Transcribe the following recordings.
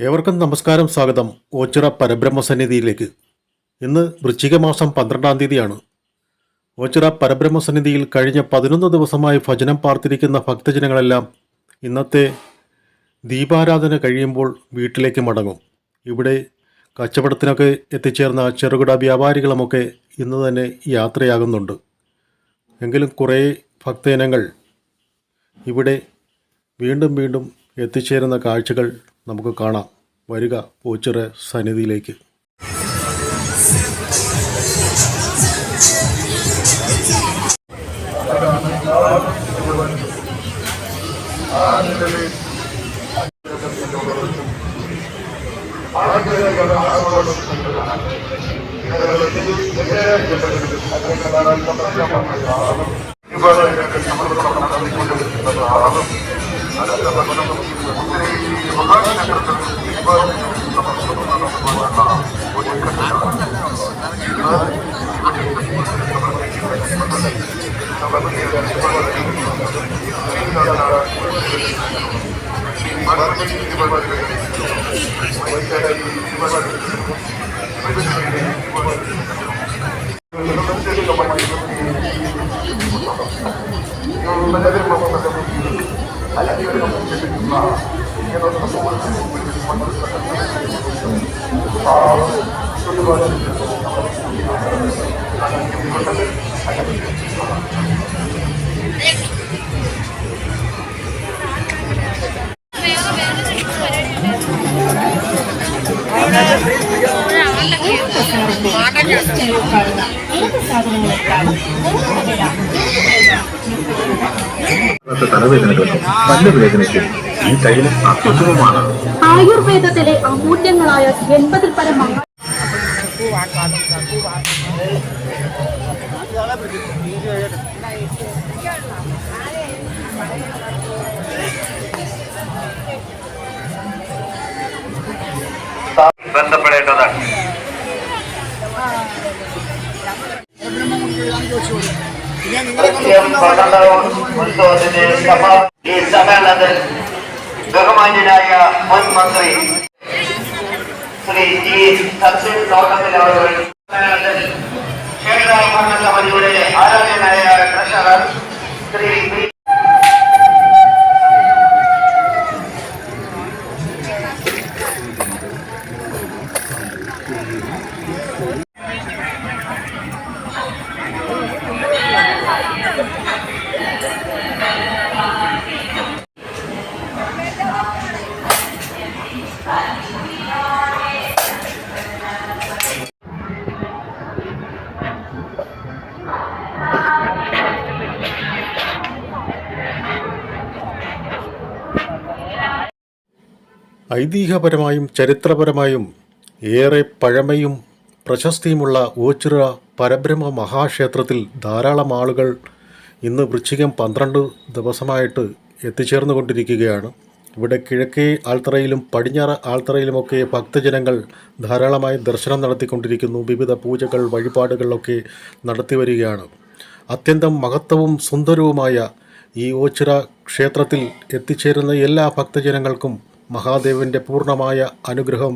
ഏവർക്കും നമസ്കാരം സ്വാഗതം. ഓച്ചിറ പരബ്രഹ്മസന്നിധിയിലേക്ക്. ഇന്ന് വൃശ്ചിക മാസം പന്ത്രണ്ടാം തീയതിയാണ്. ഓച്ചിറ പരബ്രഹ്മസന്നിധിയിൽ കഴിഞ്ഞ പതിനൊന്ന് ദിവസമായി ഭജനം പാർത്തിരിക്കുന്ന ഭക്തജനങ്ങളെല്ലാം ഇന്നത്തെ ദീപാരാധന കഴിയുമ്പോൾ വീട്ടിലേക്ക് മടങ്ങും. ഇവിടെ കച്ചവടത്തിനൊക്കെ എത്തിച്ചേർന്ന ചെറുകിട വ്യാപാരികളുമൊക്കെ ഇന്ന് തന്നെ യാത്രയാകുന്നുണ്ട്. എങ്കിലും കുറേ ഭക്തജനങ്ങൾ ഇവിടെ വീണ്ടും വീണ്ടും എത്തിച്ചേരുന്ന കാഴ്ചകൾ നമുക്ക് കാണാം. വരിക ഓച്ചിറ സന്നിധിയിലേക്ക്. ഇന്നത്തെ തലവേദനകൾക്കും പല്ലുവേദനയ്ക്കും ഈ ¡Vamos! ¡Vamos! ആയുർവേദത്തിലെ അമൂല്യങ്ങളായ എൺപതിൽ പരം മങ്ങ ബന്ധപ്പെടേണ്ടതാണ് കൃത്യം പന്ത്രണ്ടാം ഉത്സവത്തിന്റെ സമാ- ഈ സമ്മേളനത്തിൽ ബഹുമാന്യനായ മുൻ മന്ത്രി ശ്രീ ജി സച്ചിൻ തോട്ടത്തിൽ അവർ സമ്മേളനത്തിൽ ക്ഷേത്ര ഭരണസമിതിയുടെ ആരാധ്യനായ ട്രഷറർ ശ്രീ ഐതിഹ്യപരമായും ചരിത്രപരമായും ഏറെ പഴമയും പ്രശസ്തിയുമുള്ള ഓച്ചിറ പരബ്രഹ്മ മഹാക്ഷേത്രത്തിൽ ധാരാളം ആളുകൾ ഇന്ന് വൃശ്ചികം പന്ത്രണ്ട് ദിവസമായിട്ട് എത്തിച്ചേർന്നുകൊണ്ടിരിക്കുകയാണ്. ഇവിടെ കിഴക്കേ ആൽത്തറയിലും പടിഞ്ഞാറ് ആൽത്തറയിലുമൊക്കെ ഭക്തജനങ്ങൾ ധാരാളമായി ദർശനം നടത്തിക്കൊണ്ടിരിക്കുന്നു. വിവിധ പൂജകൾ വഴിപാടുകളൊക്കെ നടത്തി വരികയാണ് അത്യന്തം മഹത്വവും സുന്ദരവുമായ ഈ ഓച്ചിറ ക്ഷേത്രത്തിൽ എത്തിച്ചേരുന്ന എല്ലാ ഭക്തജനങ്ങൾക്കും മഹാദേവന്റെ പൂർണമായ അനുഗ്രഹം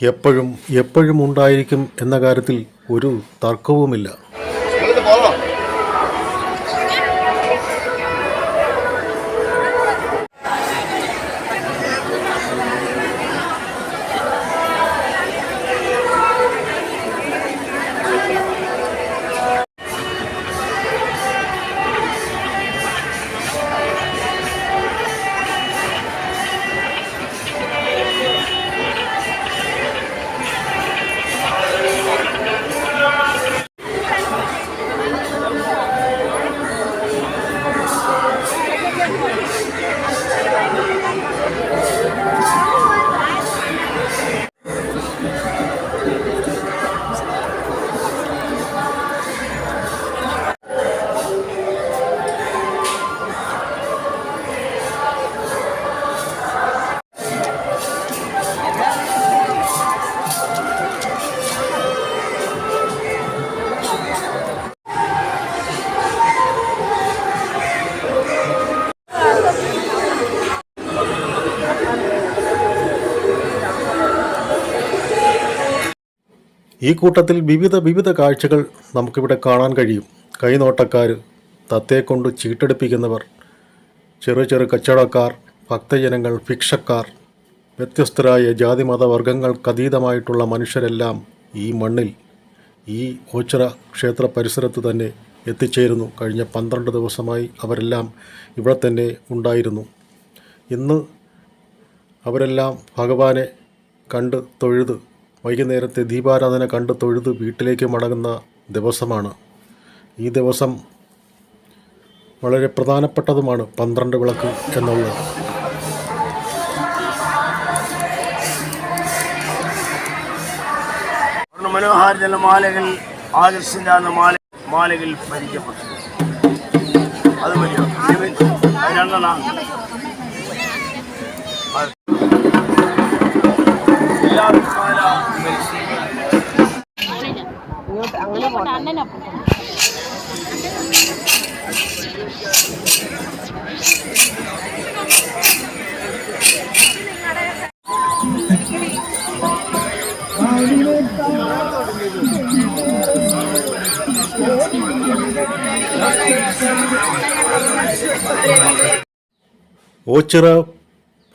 എപ്പോഴും എപ്പോഴും ഉണ്ടായിരിക്കും എന്ന കാര്യത്തിൽ ഒരു തർക്കവുമില്ല. ഈ കൂട്ടത്തിൽ വിവിധ വിവിധ കാഴ്ചകൾ നമുക്കിവിടെ കാണാൻ കഴിയും. കൈനോട്ടക്കാർ തത്തയെക്കൊണ്ട് ചീട്ടെടുപ്പിക്കുന്നവർ ചെറു ചെറു കച്ചവടക്കാർ ഭക്തജനങ്ങൾ ഭിക്ഷക്കാർ വ്യത്യസ്തരായ ജാതിമത വർഗങ്ങൾക്കതീതമായിട്ടുള്ള മനുഷ്യരെല്ലാം ഈ മണ്ണിൽ ഈ ഓച്ചിറ ക്ഷേത്ര പരിസരത്ത് തന്നെ എത്തിച്ചേരുന്നു. കഴിഞ്ഞ പന്ത്രണ്ട് ദിവസമായി അവരെല്ലാം ഇവിടെ തന്നെ ഉണ്ടായിരുന്നു. ഇന്ന് അവരെല്ലാം ഭഗവാനെ കണ്ട് തൊഴുത് വൈകുന്നേരത്തെ ദീപാരാധന കണ്ട് തൊഴുത് വീട്ടിലേക്ക് മടങ്ങുന്ന ദിവസമാണ്. ഈ ദിവസം വളരെ പ്രധാനപ്പെട്ടതുമാണ് പന്ത്രണ്ട് വിളക്ക് എന്നുള്ളത്. വർണ മാലകൾ ആകർഷിക്കുന്ന മാല മാലകൾ ഭരിക്കപ്പെട്ടു. അത് മതിയോ ഇത് രണ്ടെണ്ണം അത്. എല്ലാവർക്കും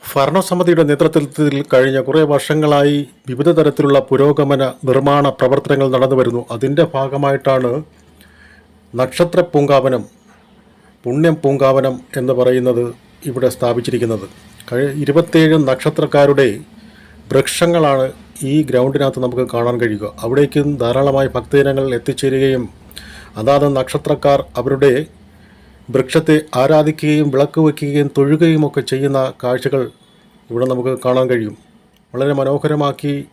ഭരണസമിതിയുടെ നേതൃത്വത്തിൽ കഴിഞ്ഞ കുറേ വർഷങ്ങളായി വിവിധ തരത്തിലുള്ള പുരോഗമന നിർമ്മാണ പ്രവർത്തനങ്ങൾ നടന്നു വരുന്നു. അതിന്റെ ഭാഗമായിട്ടാണ് നക്ഷത്ര പൂങ്കാവനം പുണ്യം പൂങ്കാവനം എന്ന് പറയുന്നത് ഇവിടെ സ്ഥാപിച്ചിരിക്കുന്നത്. കഴി ഇരുപത്തേഴ് നക്ഷത്രക്കാരുടെ വൃക്ഷങ്ങളാണ് ഈ ഗ്രൗണ്ടിനകത്ത് നമുക്ക് കാണാൻ കഴിയുക. അവിടേക്കും ധാരാളമായി ഭക്തജനങ്ങൾ എത്തിച്ചേരുകയും അതാത് നക്ഷത്രക്കാർ അവരുടെ വൃക്ഷത്തെ ആരാധിക്കുകയും വിളക്ക് വയ്ക്കുകയും തൊഴുകയും ഒക്കെ ചെയ്യുന്ന കാഴ്ചകൾ ഇവിടെ നമുക്ക് കാണാൻ കഴിയും. വളരെ മനോഹരമാക്കി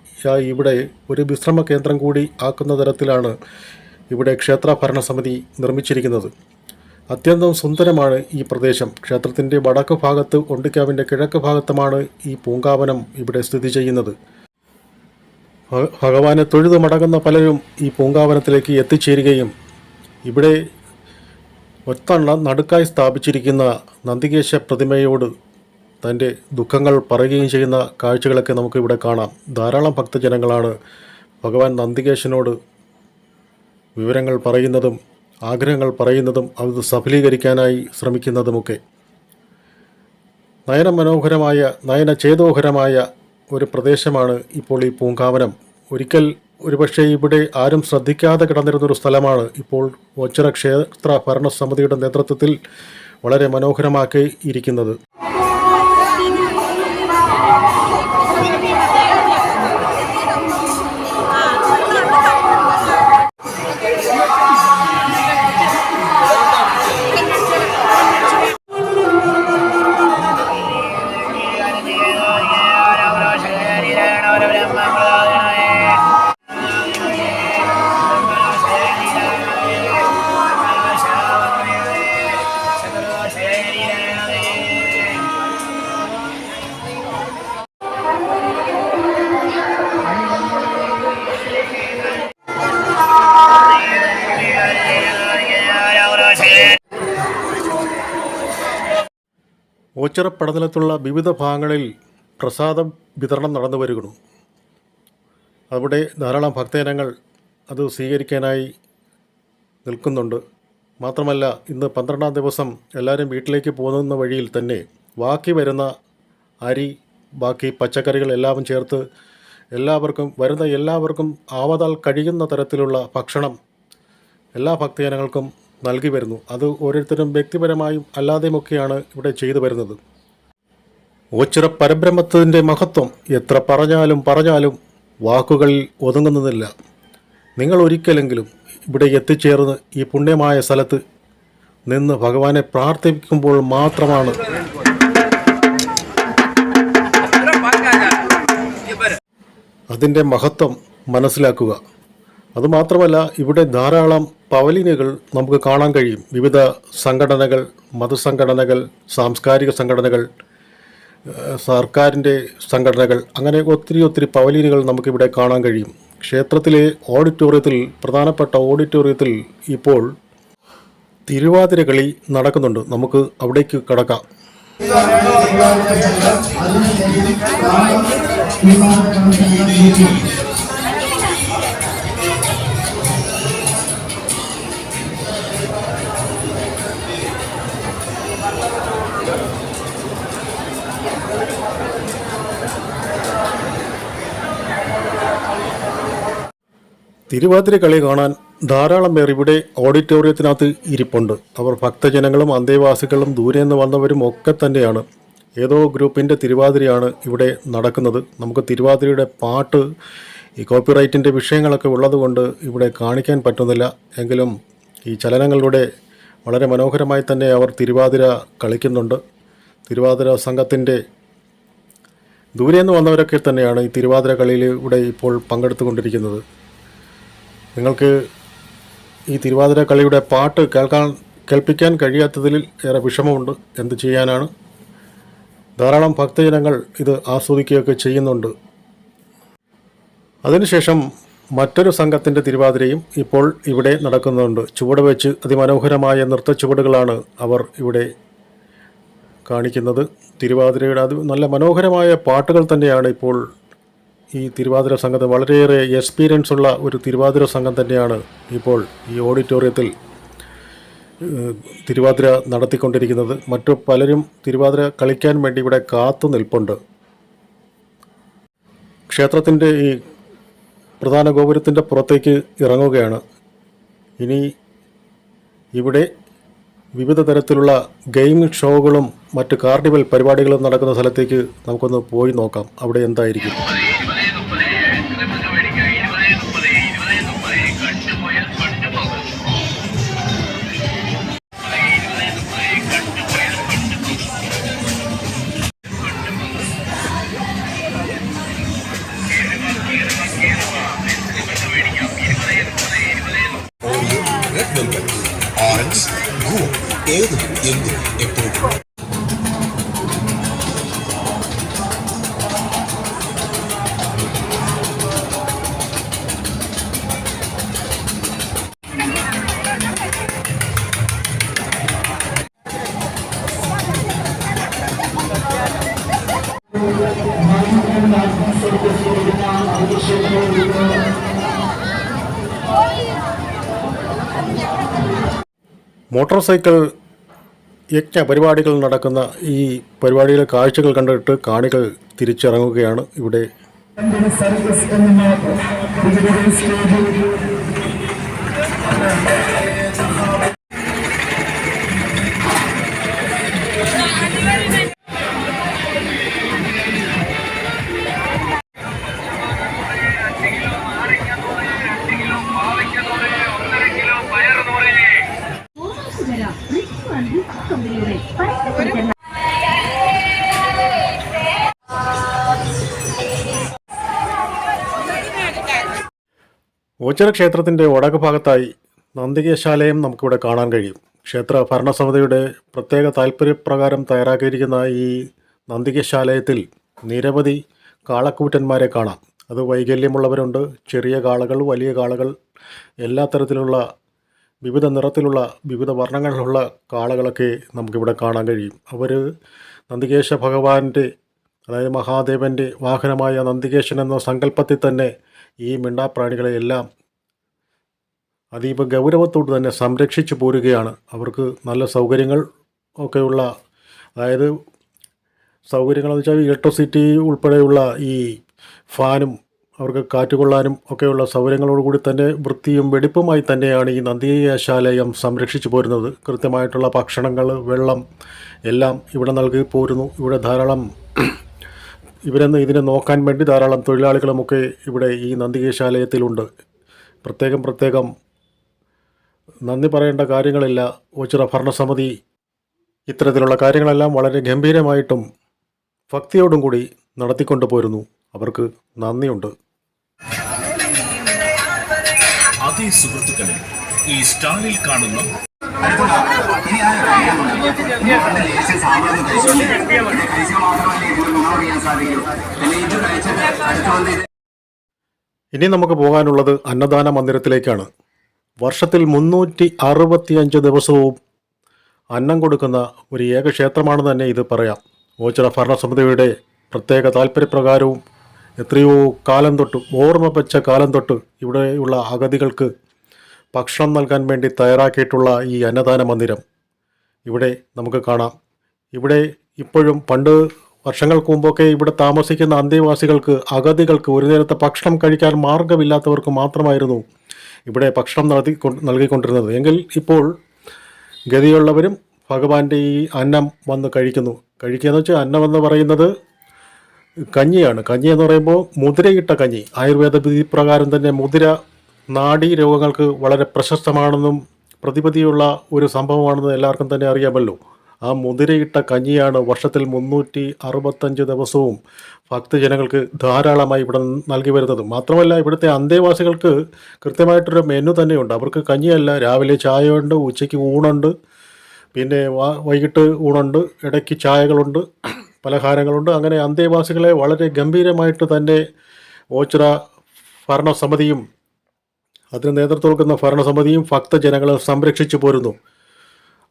ഇവിടെ ഒരു വിശ്രമ കേന്ദ്രം കൂടി ആക്കുന്ന തരത്തിലാണ് ഇവിടെ ക്ഷേത്ര ഭരണസമിതി നിർമ്മിച്ചിരിക്കുന്നത്. അത്യന്തം സുന്ദരമാണ് ഈ പ്രദേശം. ക്ഷേത്രത്തിന്റെ വടക്ക് ഭാഗത്ത് ഒണ്ടിക്കാവിന്റെ കിഴക്ക് ഭാഗത്തുമാണ് ഈ പൂങ്കാവനം ഇവിടെ സ്ഥിതി ചെയ്യുന്നത്. ഭഗവാനെ തൊഴുതു മടങ്ങുന്ന പലരും ഈ പൂങ്കാവനത്തിലേക്ക് എത്തിച്ചേരുകയും ഇവിടെ ഒത്തണ്ണ നടുക്കായി സ്ഥാപിച്ചിരിക്കുന്ന നന്ദികേശ പ്രതിമയോട് തന്റെ ദുഃഖങ്ങൾ പറയുകയും ചെയ്യുന്ന കാഴ്ചകളൊക്കെ നമുക്ക് ഇവിടെ കാണാം. ധാരാളം ഭക്തജനങ്ങളാണ് ഭഗവാൻ നന്ദികേശനോട് വിവരങ്ങൾ പറയുന്നതും ആഗ്രഹങ്ങൾ പറയുന്നതും അത് സഫലീകരിക്കാനായി ശ്രമിക്കുന്നതുമൊക്കെ. നയന മനോഹരമായ നയന ചേതോഹരമായ ഒരു പ്രദേശമാണ് ഇപ്പോൾ ഈ പൂങ്കാവനം. ഒരിക്കൽ ഒരുപക്ഷെ ഇവിടെ ആരും ശ്രദ്ധിക്കാതെ കിടന്നിരുന്നൊരു സ്ഥലമാണ് ഇപ്പോൾ ഓച്ചിറ ക്ഷേത്ര ഭരണസമിതിയുടെ നേതൃത്വത്തിൽ വളരെ മനോഹരമാക്കി ഇരിക്കുന്നത് ഓച്ചിറ പടതലത്തുള്ള വിവിധ ഭാഗങ്ങളിൽ പ്രസാദം വിതരണം നടന്നു വരികണു അവിടെ ധാരാളം ഭക്തജനങ്ങൾ അത് സ്വീകരിക്കാനായി നിൽക്കുന്നുണ്ട്. മാത്രമല്ല ഇന്ന് പന്ത്രണ്ടാം ദിവസം എല്ലാവരും വീട്ടിലേക്ക് പോകുന്ന വഴിയിൽ തന്നെ ബാക്കി വരുന്ന അരി ബാക്കി പച്ചക്കറികൾ എല്ലാം ചേർത്ത് എല്ലാവർക്കും വരുന്ന എല്ലാവർക്കും ആവതാൽ കഴിയുന്ന തരത്തിലുള്ള ഭക്ഷണം എല്ലാ ഭക്തജനങ്ങൾക്കും നൽകി വരുന്നു അത് ഓരോരുത്തരും വ്യക്തിപരമായും അല്ലാതെയുമൊക്കെയാണ് ഇവിടെ ചെയ്തു വരുന്നത്. ഓച്ചിറ പരബ്രഹ്മത്തിന്റെ മഹത്വം എത്ര പറഞ്ഞാലും പറഞ്ഞാലും വാക്കുകളിൽ ഒതുങ്ങുന്നതില്ല. നിങ്ങൾ ഒരിക്കലെങ്കിലും ഇവിടെ എത്തിച്ചേർന്ന് ഈ പുണ്യമായ സ്ഥലത്ത് നിന്ന് ഭഗവാനെ പ്രാർത്ഥിക്കുമ്പോൾ മാത്രമാണ് അതിന്റെ മഹത്വം മനസ്സിലാക്കുക. അതുമാത്രമല്ല ഇവിടെ ധാരാളം പവലിനുകൾ നമുക്ക് കാണാൻ കഴിയും. വിവിധ സംഘടനകൾ മതസംഘടനകൾ സാംസ്കാരിക സംഘടനകൾ സർക്കാരിന്റെ സംഘടനകൾ അങ്ങനെ ഒത്തിരി ഒത്തിരി പവലിനുകൾ നമുക്കിവിടെ കാണാൻ കഴിയും. ക്ഷേത്രത്തിലെ ഓഡിറ്റോറിയത്തിൽ പ്രധാനപ്പെട്ട ഓഡിറ്റോറിയത്തിൽ ഇപ്പോൾ തിരുവാതിര കളി നടക്കുന്നുണ്ട്. നമുക്ക് അവിടേക്ക് കടക്കാം. തിരുവാതിര കളി കാണാൻ ധാരാളം പേർ ഇവിടെ ഓഡിറ്റോറിയത്തിനകത്ത് ഇരിപ്പുണ്ട്. അവർ ഭക്തജനങ്ങളും അന്തേവാസികളും ദൂരെ നിന്ന് വന്നവരും ഒക്കെ തന്നെയാണ്. ഏതോ ഗ്രൂപ്പിന്റെ തിരുവാതിരയാണ് ഇവിടെ നടക്കുന്നത്. നമുക്ക് തിരുവാതിരയുടെ പാട്ട് ഈ കോപ്പിറൈറ്റിന്റെ വിഷയങ്ങളൊക്കെ ഉള്ളതുകൊണ്ട് ഇവിടെ കാണിക്കാൻ പറ്റുന്നില്ല. എങ്കിലും ഈ ചലനങ്ങളിലൂടെ വളരെ മനോഹരമായി തന്നെ അവർ തിരുവാതിര കളിക്കുന്നുണ്ട്. തിരുവാതിര സംഘത്തിന്റെ ദൂരെ നിന്ന് വന്നവരൊക്കെ തന്നെയാണ് ഈ തിരുവാതിര കളിയിലൂടെ ഇപ്പോൾ പങ്കെടുത്തുകൊണ്ടിരിക്കുന്നത്. നിങ്ങൾക്ക് ഈ തിരുവാതിര കളിയുടെ പാട്ട് കേൾക്കാൻ കേൾപ്പിക്കാൻ കഴിയാത്തതിൽ ഏറെ വിഷമമുണ്ട്. എന്ത് ചെയ്യാനാണ്? ധാരാളം ഭക്തജനങ്ങൾ ഇത് ആസ്വദിക്കുകയൊക്കെ ചെയ്യുന്നുണ്ട്. അതിനുശേഷം മറ്റൊരു സംഘത്തിന്റെ തിരുവാതിരയും ഇപ്പോൾ ഇവിടെ നടക്കുന്നുണ്ട്. ചുവട് വെച്ച് അതിമനോഹരമായ നൃത്ത ചുവടുകളാണ് അവർ ഇവിടെ കാണിക്കുന്നത്. തിരുവാതിരയുടെ അത് നല്ല മനോഹരമായ പാട്ടുകൾ തന്നെയാണ് ഇപ്പോൾ ഈ തിരുവാതിര സംഘത്തെ വളരെയേറെ എക്സ്പീരിയൻസ് ഉള്ള ഒരു തിരുവാതിര സംഘം തന്നെയാണ് ഇപ്പോൾ ഈ ഓഡിറ്റോറിയത്തിൽ തിരുവാതിര നടത്തിക്കൊണ്ടിരിക്കുന്നത്. മറ്റു പലരും തിരുവാതിര കളിക്കാൻ വേണ്ടി ഇവിടെ കാത്തു നിൽപ്പുണ്ട്. ക്ഷേത്രത്തിന്റെ ഈ പ്രധാന ഗോപുരത്തിന്റെ പുറത്തേക്ക് ഇറങ്ങുകയാണ്. ഇനി ഇവിടെ വിവിധ തരത്തിലുള്ള ഗെയിം ഷോകളും മറ്റ് കാർണിവൽ പരിപാടികളും നടക്കുന്ന സ്ഥലത്തേക്ക് നമുക്കൊന്ന് പോയി നോക്കാം. അവിടെ എന്തായിരിക്കും? ഏതും എന്ത് എപ്പോഴും. മോട്ടോർ സൈക്കിൾ യജ്ഞ പരിപാടികൾ നടക്കുന്ന ഈ പരിപാടിയിലെ കാഴ്ചകൾ കണ്ടിട്ട് കാണികൾ തിരിച്ചിറങ്ങുകയാണ് ഇവിടെ. ഓച്ചിറ ക്ഷേത്രത്തിന്റെ വടക്ക് ഭാഗത്തായി നന്ദികേശാലയം നമുക്കിവിടെ കാണാൻ കഴിയും. ക്ഷേത്ര ഭരണസമിതിയുടെ പ്രത്യേക താല്പര്യപ്രകാരം തയ്യാറാക്കിയിരിക്കുന്ന ഈ നന്ദികേശാലയത്തിൽ നിരവധി കാളക്കൂറ്റന്മാരെ കാണാം. അത് വൈകല്യമുള്ളവരുണ്ട്. ചെറിയ കാളകൾ വലിയ കാളകൾ എല്ലാ തരത്തിലുള്ള വിവിധ നിറത്തിലുള്ള വിവിധ വർണങ്ങളിലുള്ള കാളകളൊക്കെ നമുക്കിവിടെ കാണാൻ കഴിയും. അവർ നന്ദികേശ ഭഗവാന്റെ അതായത് മഹാദേവന്റെ വാഹനമായ നന്ദികേശൻ എന്ന സങ്കല്പത്തിൽ തന്നെ ഈ മിണ്ടാപ്രാണികളെ എല്ലാം അതീവ ഗൗരവത്തോട് തന്നെ സംരക്ഷിച്ചു പോരുകയാണ്. അവർക്ക് നല്ല സൗകര്യങ്ങൾ ഒക്കെയുള്ള അതായത് സൗകര്യങ്ങളെന്ന് വെച്ചാൽ ഇലക്ട്രിസിറ്റി ഉൾപ്പെടെയുള്ള ഈ ഫാനും അവർക്ക് കാറ്റ് കൊള്ളാനും ഒക്കെയുള്ള സൗകര്യങ്ങളോടുകൂടി തന്നെ വൃത്തിയും വെടിപ്പുമായി തന്നെയാണ് ഈ നന്ദിയാശാലയം സംരക്ഷിച്ചു പോരുന്നത്. കൃത്യമായിട്ടുള്ള ഭക്ഷണങ്ങൾ വെള്ളം എല്ലാം ഇവിടെ നൽകി പോരുന്നു. ഇവിടെ ധാരാളം ഇവരെന്ന് ഇതിനെ നോക്കാൻ വേണ്ടി ധാരാളം തൊഴിലാളികളുമൊക്കെ ഇവിടെ ഈ നന്ദികേശാലയത്തിലുണ്ട് പ്രത്യേകം പ്രത്യേകം നന്ദി പറയേണ്ട കാര്യങ്ങളില്ല. ഓച്ചിറ ഭരണസമിതി ഇത്തരത്തിലുള്ള കാര്യങ്ങളെല്ലാം വളരെ ഗംഭീരമായിട്ടും ഭക്തിയോടും കൂടി നടത്തിക്കൊണ്ടു പോരുന്നു. അവർക്ക് നന്ദിയുണ്ട്. അതേ സുഹൃത്തുക്കളെ ഈ സ്റ്റാളിൽ കാണുന്ന ഇനി നമുക്ക് പോകാനുള്ളത് അന്നദാന മന്ദിരത്തിലേക്കാണ്. വർഷത്തിൽ മുന്നൂറ്റി അറുപത്തിയഞ്ച് ദിവസവും അന്നം കൊടുക്കുന്ന ഒരു ഏക ക്ഷേത്രമാണ് തന്നെ ഇത് പറയാം. ഓച്ചിറ ഭരണസമിതിയുടെ പ്രത്യേക താല്പര്യപ്രകാരവും എത്രയോ കാലം തൊട്ട് ഓർമ്മ വെച്ച കാലം തൊട്ട് ഇവിടെയുള്ള അഗതികൾക്ക് ഭക്ഷണം നൽകാൻ വേണ്ടി തയ്യാറാക്കിയിട്ടുള്ള ഈ അന്നദാന മന്ദിരം ഇവിടെ നമുക്ക് കാണാം. ഇവിടെ ഇപ്പോഴും പണ്ട് വർഷങ്ങൾക്ക് മുമ്പൊക്കെ ഇവിടെ താമസിക്കുന്ന അന്തേവാസികൾക്ക് അഗതികൾക്ക് ഒരു നേരത്തെ ഭക്ഷണം കഴിക്കാൻ മാർഗമില്ലാത്തവർക്ക് മാത്രമായിരുന്നു ഇവിടെ ഭക്ഷണം നടത്തി നൽകിക്കൊണ്ടിരുന്നത്. എങ്കിൽ ഇപ്പോൾ ഗതിയുള്ളവരും ഭഗവാന്റെ ഈ അന്നം വന്ന് കഴിക്കുന്നു. കഴിക്കുക എന്ന് വെച്ചാൽ അന്നം എന്ന് പറയുന്നത് കഞ്ഞിയാണ്. കഞ്ഞി എന്ന് പറയുമ്പോൾ മുതിരയിട്ട കഞ്ഞി. ആയുർവേദ വിധി പ്രകാരം തന്നെ മുതിര നാഡീ രോഗങ്ങൾക്ക് വളരെ പ്രശസ്തമാണെന്നും പ്രതിപതിയുള്ള ഒരു സംഭവമാണെന്ന് എല്ലാവർക്കും തന്നെ അറിയാമല്ലോ. ആ മുതിരയിട്ട കഞ്ഞിയാണ് വർഷത്തിൽ മുന്നൂറ്റി അറുപത്തഞ്ച് ദിവസവും ഭക്തജനങ്ങൾക്ക് ധാരാളമായി ഇവിടെ നൽകി വരുന്നത്. മാത്രമല്ല ഇവിടുത്തെ അന്തേവാസികൾക്ക് കൃത്യമായിട്ടൊരു മെനു തന്നെയുണ്ട്. അവർക്ക് കഞ്ഞിയല്ല രാവിലെ ചായയുണ്ട് ഉച്ചയ്ക്ക് ഊണുണ്ട് പിന്നെ വൈകിട്ട് ഊണുണ്ട് ഇടയ്ക്ക് ചായകളുണ്ട് പലഹാരങ്ങളുണ്ട്. അങ്ങനെ അന്തേവാസികളെ വളരെ ഗംഭീരമായിട്ട് തന്നെ ഓച്ചിറ ഭരണസമിതിയും അതിന് നേതൃത്വം കൊടുക്കുന്ന ഭരണസമിതിയും ഭക്തജനങ്ങളെ സംരക്ഷിച്ചു പോരുന്നു.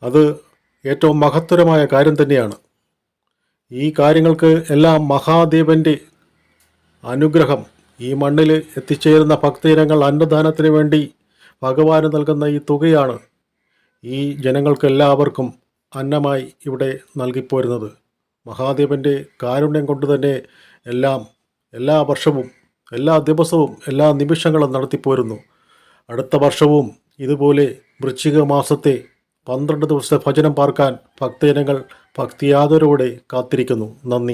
അത് ഏറ്റവും മഹത്തരമായ കാര്യം തന്നെയാണ്. ഈ കാര്യങ്ങൾക്ക് എല്ലാം മഹാദേവന്റെ അനുഗ്രഹം. ഈ മണ്ണിൽ എത്തിച്ചേരുന്ന ഭക്തജനങ്ങൾ അന്നദാനത്തിന് വേണ്ടി ഭഗവാന് നൽകുന്ന ഈ തുകയാണ് ഈ ജനങ്ങൾക്ക് എല്ലാവർക്കും അന്നമായി ഇവിടെ നൽകിപ്പോരുന്നത്. മഹാദേവന്റെ കാരുണ്യം കൊണ്ട് തന്നെ എല്ലാം എല്ലാ വർഷവും എല്ലാ ദിവസവും എല്ലാ നിമിഷങ്ങളും നടത്തിപ്പോരുന്നു. അടുത്ത വർഷവും ഇതുപോലെ വൃശ്ചിക മാസത്തെ പന്ത്രണ്ട് ദിവസത്തെ ഭജനം പാർക്കാൻ ഭക്തജനങ്ങൾ ഭക്തിയാദരോടെ കാത്തിരിക്കുന്നു. നന്ദി.